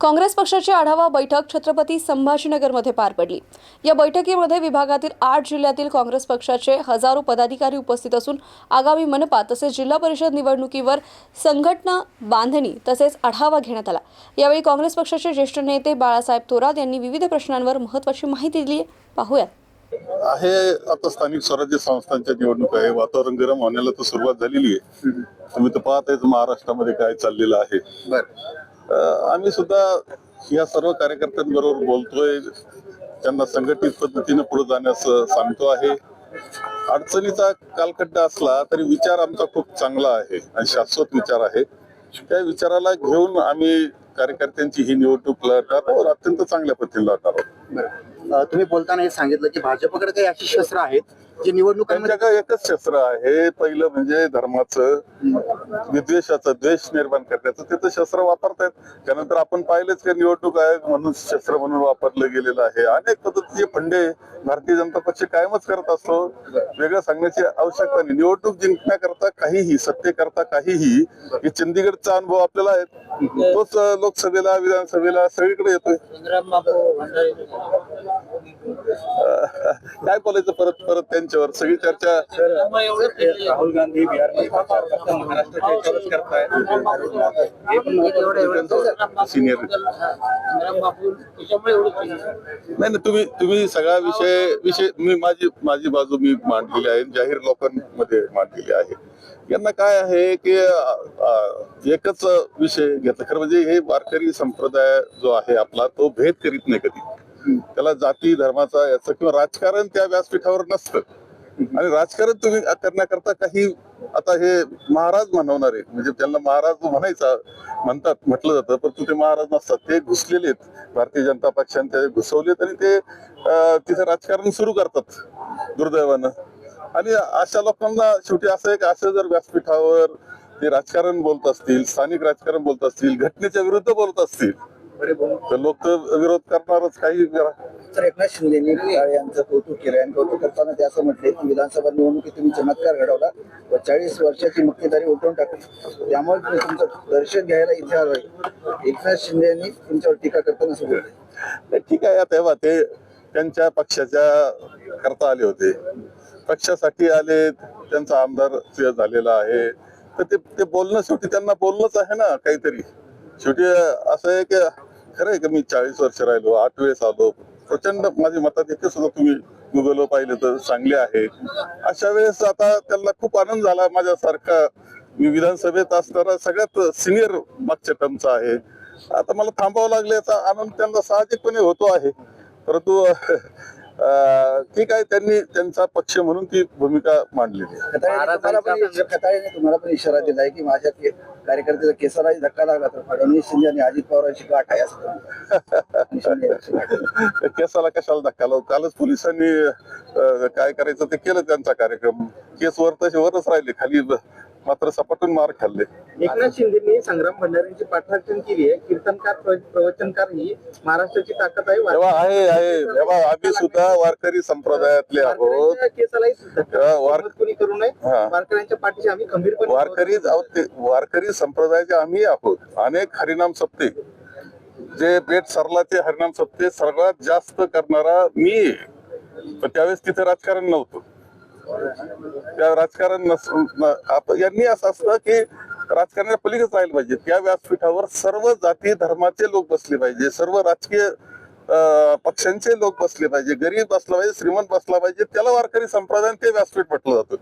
काँग्रेस पक्षाची आढावा बैठक छत्रपती संभाजीनगरमध्ये पार पडली. या बैठकीमध्ये विभागातील आठ जिल्ह्यातील काँग्रेस पक्षाचे हजारो पदाधिकारी उपस्थित असून आगामी मनपा तसेच जिल्हा परिषद निवडणुकीवर संघटना बांधणी तसेच आढावा घेण्यात आला. यावेळी काँग्रेस पक्षाचे ज्येष्ठ नेते बाळासाहेब थोरात यांनी विविध प्रश्नांवर महत्त्वाची माहिती दिली. आहे पाहूयात. आहे आता स्थानिक स्वराज्य संस्थांच्या निवडणूक आहे. वातावरण गरम होण्याला तर सुरुवात झालेली आहे. तुम्ही तर पाहतायच महाराष्ट्रामध्ये काय चाललेलं आहे. आम्ही सुद्धा या सर्व कार्यकर्त्यांबरोबर बोलतोय. त्यांना संघटित पद्धतीने पुढे जाण्यास सांगतो आहे. अडचणीचा कालखड्डा असला तरी विचार आमचा खूप चांगला आहे आणि शाश्वत विचार आहे. त्या विचाराला घेऊन आम्ही कार्यकर्त्यांची ही निवडणूक लढणार आहोत. अत्यंत चांगल्या पद्धतीने लढणार आहोत. तुम्ही बोलताना हे सांगितलं की भाजपकडे काही अशी शस्त्र आहेत जी निवडणुकांमध्ये एकच शस्त्र आहे. पहिलं म्हणजे धर्माचं विद्वेषाचं द्वेष निर्माण करण्याचं. ते तर शस्त्र वापरतायत. त्यानंतर आपण पाहिलेच की निवडणूक आयोग म्हणून शस्त्र म्हणून वापरलं गेलेलं आहे. अनेक पद्धतीचे फंडे भारतीय जनता पक्ष कायमच करत असतो. वेगळं सांगण्याची आवश्यकता नाही. निवडणूक जिंकण्याकरता काहीही सत्तेकरता काहीही हे चंदीगडचा अनुभव आपल्याला आहे. तोच लोकसभेला विधानसभेला सगळीकडे येतोय. काय बोलायचं परत परत त्यांच्यावर? सगळी चर्चा राहुल गांधी सिनियर नाही नाही तुम्ही तुम्ही सगळा विषय विषय मी माझी माझी बाजू मी मांडलेली आहे जाहीर लोकांमध्ये मांडलेली आहे. यांना काय आहे की एकच विषय घेतला. खरं म्हणजे हे वारकरी संप्रदाय जो आहे आपला तो भेद करीत नाही कधी. त्याला जाती धर्माचा याचं किंवा राजकारण त्या व्यासपीठावर नसतं. आणि राजकारण तुम्ही करण्याकरता काही आता हे महाराज म्हणवणारे म्हणजे त्यांना महाराज म्हणायचा म्हणतात म्हटलं जातं पण ते महाराज नसतात. ते घुसलेले आहेत. भारतीय जनता पक्षाने ते घुसवलेत आणि ते तिथे राजकारण सुरू करतात दुर्दैवानं. आणि अशा लोकांना शेवटी असं एक असं जर व्यासपीठावर ते राजकारण बोलत असतील स्थानिक राजकारण बोलत असतील घटनेच्या विरुद्ध बोलत असतील तर लोक तर विरोध करणारच काही करा. तर एकनाथ शिंदेनी काळे यांचं कौतुक केलं आणि कौतुक करताना ते असं म्हटले की विधानसभा निवडणुकीत तुम्ही चमत्कार घडवला व चाळीस वर्षाची मुक्तीदारी उठवून टाकली. त्यामुळे तुम्ही तुमचं दर्शन घ्यायला इथे आलोय एकनाथ शिंदे यांनी तुमच्यावर टीका करताना असं बोलले. ठीक आहे तेव्हा ते त्यांच्या पक्षाच्या करता आले होते. पक्षासाठी आले त्यांचा आमदार झालेला आहे. तर ते ते बोलणं शेवटी त्यांना बोलणंच आहे ना काहीतरी. शेवटी असं आहे की खरं आहे का मी चाळीस वर्ष राहिलो आठ वेळेस आलो? प्रचंड माझी मतात येते सुद्धा तुम्ही गुगलवर पाहिलं तर चांगले आहे. अशा वेळेस आता त्यांना खूप आनंद झाला माझ्यासारखा. मी विधानसभेत असताना सगळ्यात सिनियर मागच्या टर्मचा आहे. आता मला थांबावं लागल्याचा आनंद त्यांना साहजिकपणे होतो आहे. परंतु ठीक आहे त्यांनी त्यांचा पक्ष म्हणून ती भूमिका मांडलेली आहे. तुम्हाला पण खताळेने तुम्हाला पण इशारा दिलाय की माझ्या के- कार्यकर्त्याचा केसराही धक्का लागला तर फडणवीस शिंदे आणि अजित पवारांची गाठ आहे असं केसाला कशाला धक्का लावू? कालच पोलिसांनी काय करायचं ते केलं त्यांचा कार्यक्रम. केस वर तसे वरच राहिले खाली मात्र सपाटून मार खाल्ले. एकनाथ शिंदेनी संग्राम भंडारींची पाठराखण केली आहे. कीर्तनकार प्र- प्रवचनकार ही महाराष्ट्राची ताकद आहे आहे आहे. तेव्हा आम्ही सुद्धा वारकरी संप्रदायातले आहोत. कोणी करू नये. वारकऱ्यांच्या पाठीशी आम्ही खंबीरपणे वारकरी आहोत ते वारकरी संप्रदायाचे आम्ही आहोत. अनेक हरिनाम सप्ते. जे बेट सरलाचे हरिनाम सप्ते सर्वात जास्त करणारा मी. पण त्यावेळेस तिथे राजकारण नव्हतं. त्या राजकारण यांनी असं असतं की राजकारणाच्या पलीकडे राहिलं पाहिजे. त्या व्यासपीठावर सर्व जाती धर्माचे लोक बसले पाहिजे. सर्व राजकीय अं, पक्षांचे लोक बसले पाहिजे. गरीब बसला पाहिजे श्रीमंत बसला पाहिजे त्याला वारकरी संप्रदाय ते व्यासपीठ म्हटलं जातं.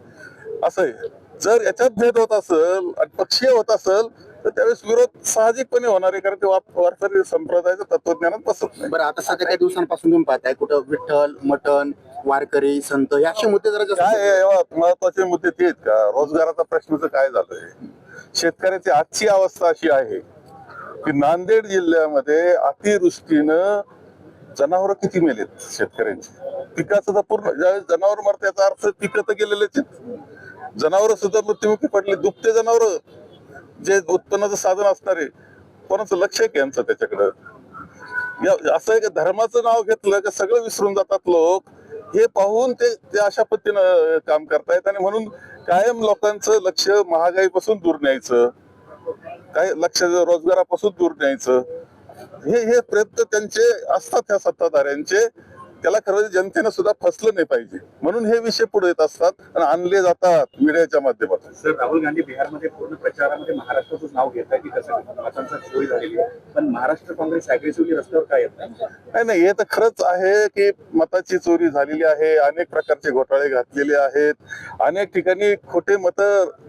असं आहे. जर याच्यात भेद होत असेल आणि पक्षीय होत असेल तर त्यावेळेस विरोध साहजिकपणे होणार आहे कारण ते वा- वारकरी संप्रदायाचं तत्वज्ञानात बसत नाही. बरं आता सध्या काही दिवसांपासून तुम्ही पाहताय कुठं विठ्ठल मटण वारकरी संत हे असे मुद्दे जरा जास्त काय आहे, महत्त्वाचे मुद्दे ते आहेत का? रोजगाराचा प्रश्नाचं काय झालंय? शेतकऱ्याची आजची अवस्था अशी आहे की नांदेड जिल्ह्यामध्ये अतिवृष्टीनं जनावर किती मेलेत शेतकऱ्यांची? पिकाचं तर पूर्ण ज्यावेळेस जनावर मरत याचा अर्थ पिकं तर गेलेलेच आहेत. जनावर सुद्धा मृत्युमुखी पडले. दुभते जनावर जे उत्पन्नाचं साधन असणारे कोणाचं लक्ष आहे यांचं त्याच्याकडं? या- असं आहे धर्माचं नाव घेतलं का सगळं विसरून जातात लोक? हे पाहून ते ते अशा पद्धतीनं काम करतायत आणि म्हणून कायम लोकांचं लक्ष महागाईपासून दूर न्यायचं. काय लक्ष रोजगारापासून दूर न्यायचं. हे हे प्रयत्न त्यांचे असतात ह्या सत्ताधाऱ्यांचे. त्याला खरं जनतेनं सुद्धा फसलं नाही पाहिजे. म्हणून हे विषय पुढे येत असतात आणि आणले जातात मीडियाच्या माध्यमातून. सर राहुल गांधी बिहारमध्ये पूर्ण प्रचारामध्ये महाराष्ट्राचंच नाव घेत आहे की कसं मतांचा चोरी झालेली आहे. पण महाराष्ट्र काँग्रेस अग्रेसिव्हली रस्त्यावर काय येत नाही? नाही नाही हे तर खरंच आहे की मताची चोरी झालेली आहे. अनेक प्रकारचे घोटाळे घातलेले आहेत. अनेक ठिकाणी खोटे मत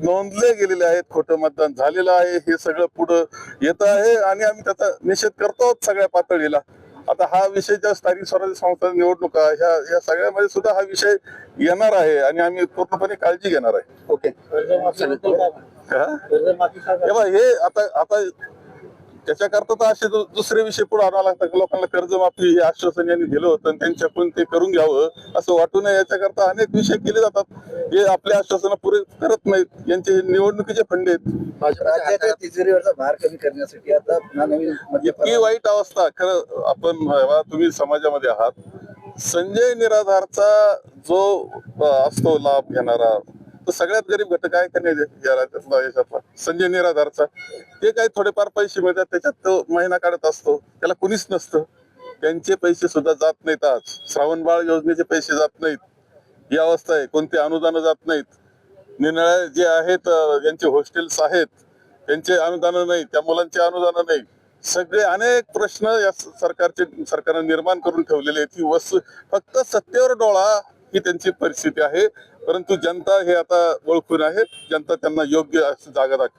नोंदले गेलेले आहेत. खोटं मतदान झालेलं आहे. हे सगळं पुढं येत आहे. आणि आम्ही त्याचा निषेध करतो सगळ्या पातळीला. आता हा विषय ज्या स्थानिक स्वराज्य संस्था निवडणुका ह्या या सगळ्यामध्ये सुद्धा हा विषय येणार आहे आणि आम्ही पूर्णपणे काळजी घेणार आहे. ओके. हा? आता आता त्याच्याकरता तर असे दुसरे विषय पुढे आणावं लागतात. की लोकांना कर्जमाफी हे आश्वासन यांनी दिलं होतं आणि त्यांच्याकडून ते करून घ्यावं असं वाटू नये. याच्याकरता अनेक विषय केले जातात. हे आपले आश्वासन पुरे करत नाहीत. यांचे निवडणुकीचे फंड आहेत. राज्याच्या तिजोरीवरचा भार कमी करण्यासाठी आता पुन्हा नवीन मध्य इतकी वाईट अवस्था. खरं आपण तुम्ही समाजामध्ये आहात. संजय निराधारचा जो असतो लाभ घेणारा तो सगळ्यात गरीब घटक आहे का नाही संजय निराधारचा. ते काही थोडेफार पैसे मिळतात त्याच्यात तो महिना काढत असतो. त्याला कुणीच नसतं. त्यांचे पैसे सुद्धा जात नाहीत आज. श्रावण बाळ योजनेचे पैसे जात नाहीत. ही अवस्था आहे. कोणते अनुदान जात नाहीत. निराळे जे आहेत अ, ज्यांचे हॉस्टेल्स आहेत त्यांचे अनुदान नाही त्या मुलांचे अनुदान नाही. सगळे अनेक प्रश्न या सरकारचे सरकारने निर्माण करून ठेवलेले आहेत. ही वस्तू फक्त सत्तेवर डोळा ही त्यांची परिस्थिती आहे. परंतु जनता हे आता ओळखून आहे जनता त्यांना योग्य अशी जागा दाखव